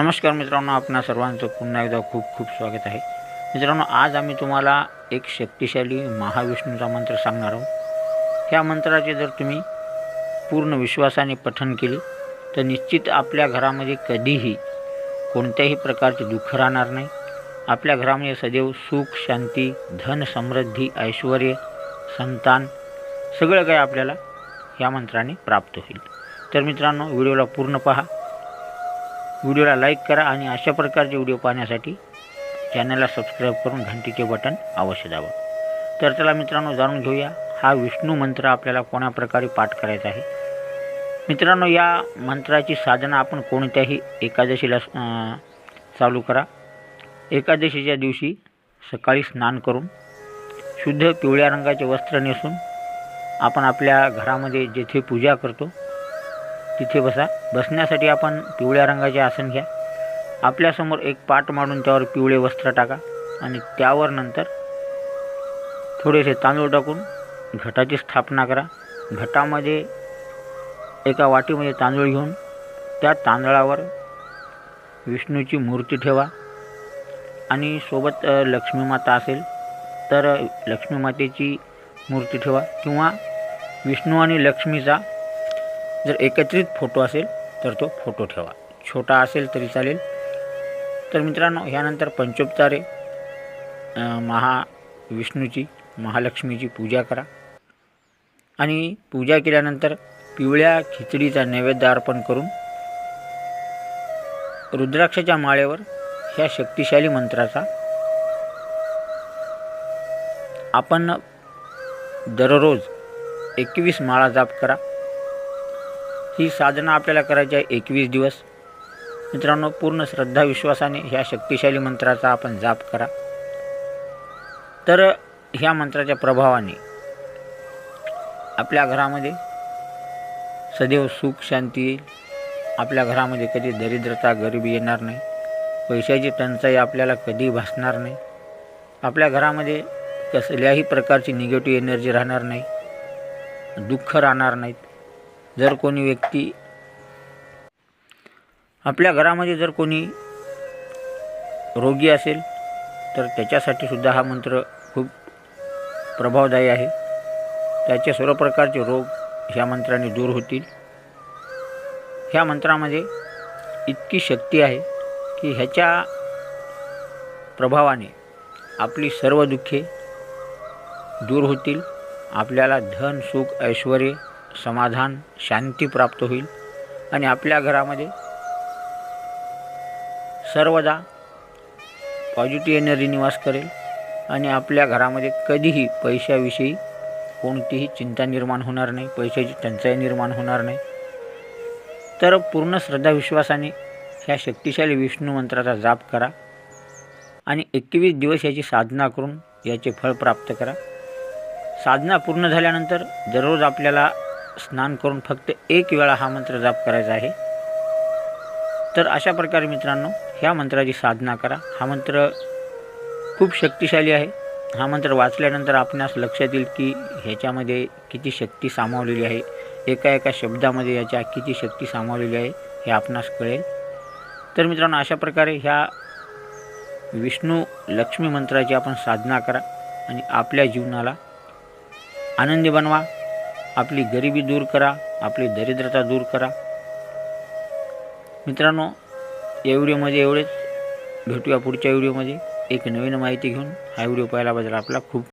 नमस्कार मित्रांनो आपणा सर्वांचं पुन्हा एकदा खूप खूप स्वागत आहे. मित्रांनो आज आम्ही तुम्हाला एक शक्तिशाली महाविष्णूचा मंत्र सांगणार आहोत. ह्या मंत्राचे जर तुम्ही पूर्ण विश्वासाने पठण केले तर निश्चित आपल्या घरामध्ये कधीही कोणत्याही प्रकारचे दुःख राहणार नाही. आपल्या घरामध्ये सदैव सुख शांती धन समृद्धी ऐश्वर संतान सगळं काही आपल्याला ह्या मंत्राने प्राप्त होईल. तर मित्रांनो व्हिडिओला पूर्ण पहा. व्हिडिओला लाईक करा आणि अशा प्रकारचे व्हिडिओ पाहण्यासाठी चॅनलला सबस्क्राईब करून घंटीचे बटन अवश्य दाबा. तर चला मित्रांनो जाणून घेऊया हा विष्णू मंत्र आपल्याला कोणा प्रकारे पाठ करायचा आहे. मित्रांनो या मंत्राची साधना आपण कोणत्याही एकादशीला चालू करा. एकादशीच्या दिवशी सकाळी स्नान करून शुद्ध पिवळ्या रंगाचे वस्त्र नेसून आपण आपल्या घरामध्ये जेथे पूजा करतो तिथे बसा. बसण्यासाठी आपण पिवळ्या रंगाचे आसन घ्या. आपल्यासमोर एक पाट मांडून त्यावर पिवळे वस्त्र टाका आणि त्यावर नंतर थोडेसे तांदूळ टाकून घटाची स्थापना करा. घटामध्ये एका वाटीमध्ये तांदूळ घेऊन त्या तांदळावर विष्णूची मूर्ती ठेवा. आणि सोबत लक्ष्मी माता असेल तर लक्ष्मी मातेची मूर्ती ठेवा किंवा विष्णू आणि लक्ष्मीचा जर एकत्रित फोटो असेल तर तो फोटो ठेवा. छोटा असेल तरी चालेल. तर मित्रांनो ह्यानंतर पंचोपचारे महाविष्णूची महालक्ष्मीची पूजा करा. आणि पूजा केल्यानंतर पिवळ्या खिचडीचा नैवेद्य अर्पण करून रुद्राक्षाच्या माळेवर ह्या शक्तिशाली मंत्राचा आपण दररोज एकवीस माळा जाप करा. ही साधना आपल्याला करायची आहे एकवीस दिवस. मित्रांनो पूर्ण श्रद्धा विश्वासाने ह्या शक्तिशाली मंत्राचा आपण जाप करा. तर ह्या मंत्राच्या प्रभावाने आपल्या घरामध्ये सदैव सुख शांती येईल. आपल्या घरामध्ये कधी दरिद्रता गरिबी येणार नाही. पैशाची टंचाई आपल्याला कधी भासणार नाही. आपल्या घरामध्ये कसल्याही प्रकारची निगेटिव्ह एनर्जी राहणार नाही. दुःख राहणार नाहीत. जर कोणी व्यक्ती आपल्या घरामध्ये जर कोणी रोगी असेल तर त्याच्यासाठी सुद्धा हा मंत्र खूप प्रभावदायी आहे. त्याचे सर्व प्रकारचे रोग ह्या मंत्राने दूर होतील. ह्या मंत्रामध्ये इतकी शक्ती आहे की ह्याच्या प्रभावाने आपली सर्व दुःखे दूर होतील. आपल्याला धन सुख ऐश्वर समाधान शांती प्राप्त होईल. आणि आपल्या घरामध्ये सर्वदा पॉझिटिव्ह एनर्जी निवास करेल. आणि आपल्या घरामध्ये कधीही पैशाविषयी कोणतीही चिंता निर्माण होणार नाही. पैशाची टंचाई निर्माण होणार नाही. तर पूर्ण श्रद्धाविश्वासाने ह्या शक्तिशाली विष्णू मंत्राचा जाप करा. आणि एकवीस दिवस याची साधना करून याचे फळ प्राप्त करा. साधना पूर्ण झाल्यानंतर दररोज आपल्याला स्नान करून फक्त एक वेळा हा मंत्र जाप करायचा आहे. तर अशा प्रकारे मित्रांनो ह्या मंत्राची साधना करा. हा मंत्र खूप शक्तिशाली आहे. हा मंत्र वाचल्यानंतर आपणास लक्षात येईल की ह्याच्यामध्ये किती शक्ती सामावलेली आहे. एका एका शब्दामध्ये याच्या किती शक्ती सामावलेली आहे हे आपणास कळेल. तर मित्रांनो अशा प्रकारे ह्या विष्णू लक्ष्मी मंत्राची आपण साधना करा आणि आपल्या जीवनाला आनंदी बनवा. आपली गरिबी दूर करा आपली दरिद्रता दूर करा. मित्रांनो या व्हिडिओमध्ये एवढेच. भेटूया पुढच्या व्हिडिओमध्ये. एक नवीन माहिती घेऊन हा व्हिडिओ पाहिल्याबद्दल आपला खूप